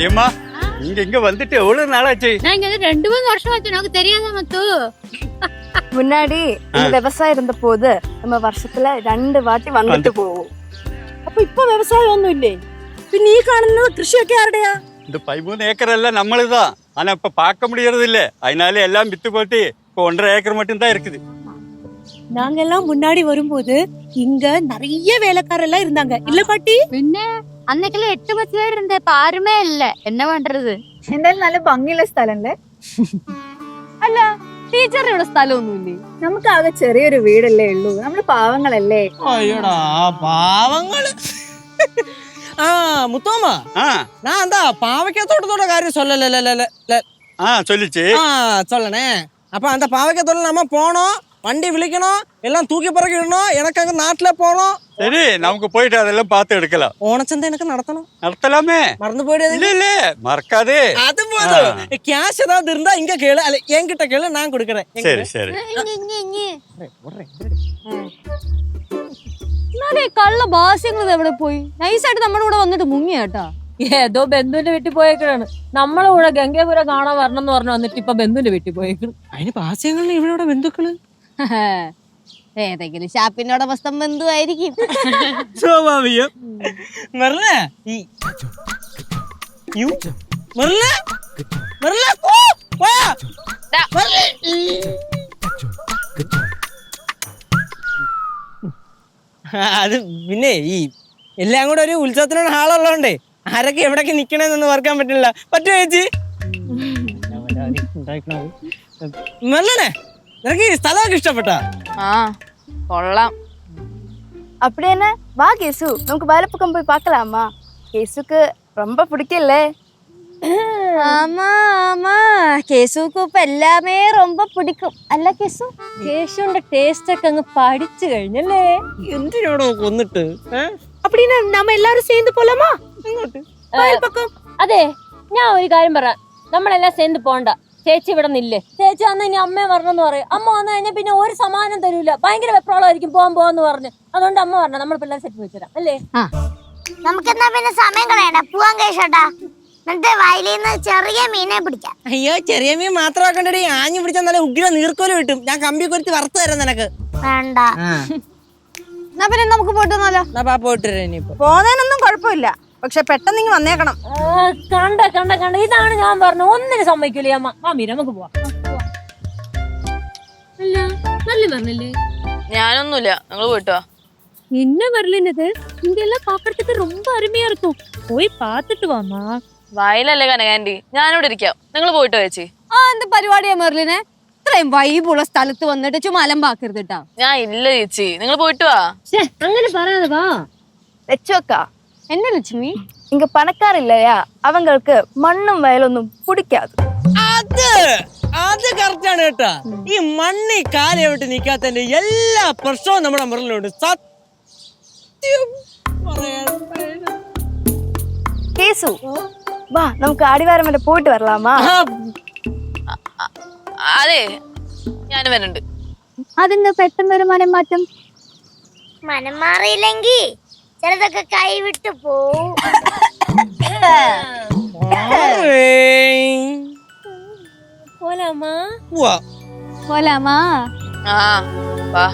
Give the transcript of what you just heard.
பெரியம்மா நீங்க இங்க வந்துட்டு எவ்வளவு நாளாச்சு நான் இங்க வந்து ரெண்டு மூணு வருஷம் ஆச்சு உனக்கு தெரியாத மத்து முன்னாடி இந்த விவசாயம் இருந்த போது நம்ம வருஷத்துல ரெண்டு வாட்டி வந்துட்டு போவோம் അപ്പൊ ഇപ്പൊ വ്യവസായം ഒന്നുമില്ലേ പിന്നെ ഈ കാണുന്നത് കൃഷിയൊക്കെ ആരുടെയാ இந்த பதிமூணு ஏக்கர் எல்லாம் நம்மளுதான் ஆனா இப்ப பார்க்க முடியறது இல்ல அதனால எல்லாம் வித்து போட்டு இப்ப ஒன்றரை ஏக்கர் மட்டும் தான் இருக்குது நாங்கெல்லாம் முன்னாடி வரும்போது இங்க நிறைய வேலைக்காரெல்லாம் இருந்தாங்க இல்ல பாட்டி பின்ன அன்னைக்கெல்லாம் எட்டு பத்து பேர் இருந்த இப்ப யாருமே இல்ல என்ன பண்றது എന്തായാലും നല്ല ഭംഗിയുള്ള സ്ഥലല്ലേ അല്ല ടീച്ചറിന്റെ സ്ഥലമൊന്നുമില്ലേ നമുക്ക് ആകെ ചെറിയൊരു വീടല്ലേ ഉള്ളൂ നമ്മള് പാവങ്ങളല്ലേ അയ്യോടാ പാവങ്ങള് ആ മുത്തോമ ஆ நான் அந்த பாவைக்காய் தோட்டத்தோட காரியம் சொல்லல ஆ சொல்லிச்சு ஆ சொல்லணே அப்ப அந்த பாவைக்காய் தோட்டம் நம்ம போனோம் வண்டி விழிக்கணும் எல்லாம் தூக்கி பறக்கிடணும் எனக்கு அங்க நாட்டுல போகணும் சரி நமக்கு போயிட்டு அதெல்லாம் பார்த்து எடுக்கலாம் ஓணச்சந்தை எனக்கு நடத்தணும் நடத்தலாமே மறந்து போயிடாது இல்ல இல்ல மறக்காதே அது போதும் கேஷ் ஏதாவது இருந்தா இங்க கேளு அல்ல என்கிட்ட கேளு நான் கொடுக்குறேன் எங்க? சரி சரி എന്നാലേ കള്ള ഭാസ്യങ്ങൾ എവിടെ പോയി നൈസായിട്ട് നമ്മുടെ കൂടെ വന്നിട്ട് മുങ്ങി കേട്ടാ ഏതോ ബന്ധുവിന്റെ വീട്ടിൽ പോയേക്കാണ് നമ്മളെ കൂടെ ഗംഗാപുരം കാണാൻ വരണം എന്ന് പറഞ്ഞു വന്നിട്ട് ഇപ്പൊ ബന്ധുവിന്റെ വീട്ടിൽ പോയേക്കണം അതിന് പാസ്യങ്ങളിൽ ഇവിടെ ബന്ധുക്കള് ഏതെങ്കിലും ഷാപ്പിനോട് അവസ്ഥ ബന്ധുവായിരിക്കും. സ്വാഭാവികം. ഈ യു വാ അത് പിന്നെ ഈ എല്ലാം കൂടെ ഒരു ഉത്സവത്തിനോട് ആളുള്ളതുകൊണ്ടേ ആരൊക്കെ എവിടൊക്കെ നിക്കണെന്നൊന്നും ഓർക്കാൻ പറ്റില്ല. പറ്റുമോ ചേച്ചി? മെറിലെ നിനക്ക് ഈ സ്ഥലമൊക്കെ ഇഷ്ടപ്പെട്ടാ ആ കൊള്ളാം அப்படியே வா கேசு நமக்கு வயலப்பக்கம் போய் பார்க்கலாமா கேசுக்கு ரொம்ப பிடிக்கல ആമാ ആമാ കേസുക്ക് ഇപ്പൊ എല്ലാമേ ரொம்ப പിടിക്കും അല്ല കേസു കേശുവിന്റെ ടേസ്റ്റ് ഒക്കെ അങ്ങ് പഠിച്ചു കഴിഞ്ഞല്ലേ എന്തിനാടോ കൊന്നിട്ട് ഏഹ് அப்படின்னு நம்ம எல்லாரும் சேர்ந்து போலாமா வயல் பக்கம் അതെ ഞാൻ ഒരു കാര്യം പറയാം നമ്മളെല്ലാം சேர்ந்து പോണ്ട ചേച്ചി ഇവിടെ നില്ലേ. ചേച്ചി അന്ന് ഇനി അമ്മയെ വരണമെന്ന് പറയും. അമ്മ വന്നു കഴിഞ്ഞാൽ പിന്നെ ഒരു സമാനം തരൂല. ഭയങ്കര വെപ്രോളമായിരിക്കും പോവാൻ പോവാന്ന് പറഞ്ഞു. അതുകൊണ്ട് അമ്മ പറഞ്ഞു നമ്മൾ പിള്ളേർ സെറ്റ് വെച്ചുതരാം അല്ലേ? നമുക്കെന്നാ പിന്നെ സമയം കളയണ്ട. പോവാൻ കഴിച്ചോട്ടാ. എന്നിട്ട് വയലിൽ നിന്ന് ചെറിയ മീനെ പിടിക്കാം. അയ്യോ ചെറിയ മീൻ മാത്രമാക്കണ്ടടി ആഞ്ഞു പിടിച്ചാൽ നല്ല ഉഗ്ര നീർക്കോൽ കിട്ടും. ഞാൻ കമ്പി കൊരുത്തി വറുത്ത് തരാം നിനക്ക്. വേണ്ട. എന്നാ പിന്നെ നമുക്ക് പോയിട്ട് വന്നാലോ? പോയിട്ട് ഇനിയിപ്പോ. പോകാനൊന്നും കുഴപ്പമില്ല. പക്ഷെ പെട്ടെന്ന് ഇങ്ങ് വന്നേക്കണം ആ, കണ്ട കണ്ട കണ്ട ഇതാണ് ഞാൻ പറഞ്ഞു ഒന്നിനും സമ്മതിക്കൂലേ അമ്മ ആ മീര നമുക്ക് പോവാം അല്ല നല്ല പറഞ്ഞില്ലേ ഞാനൊന്നുമില്ല നിങ്ങൾ പോയിട്ടോ என்ன வரலனது இங்க எல்லாம் பாக்குறதுக்கு ரொம்ப அருமையா இருக்கும் போய் பார்த்துட்டு வாமா വയലല്ലേ കനകാൻറ്റി ഞാനിവിടെ ഇരിക്കാം നിങ്ങൾ പോയിട്ടോ ചേച്ചി ആ എന്ത് പരിപാടിയാ മെർലിനെ ഇത്രയും വൈബുള്ള സ്ഥലത്ത് വന്നിട്ട് ചുമ്മാ അലമ്പാക്കരുത് കേട്ടാ ഞാൻ ഇല്ല ചേച്ചി നിങ്ങൾ പോയിട്ട് വാ അങ്ങനെ പറയാതെ வா லட்சுவக்கா என்ன லட்சுமி? இங்க பணக்கார இல்லையா? அவங்களுக்கு மண்ணும் வயலൊന്നും பிடிக்காது. അത് അത് കറക്റ്റാണ് കേട്ടാ. ഈ മണ്ണി കാലയോട്ട് നിൽക്കാത്തതിന്റെ എല്ലാ പ്രശ്നവും നമ്മുടെ മുറിലുണ്ട്. സത്യം கேசு வா நமக்கு அடிவாரம் வரை போயிட்டு வரலாமா അതെ ഞാൻ വരുന്നുണ്ട് അതെന്താ പെട്ടെന്ന് ഒരു മനം മാറ്റം മനം മാറിയില്ലെങ്കിൽ ചിലതൊക്കെ കൈവിട്ട് പോവും ഏയ്. போலாமா ഉവ്വ. പോലാമാ ആ വാ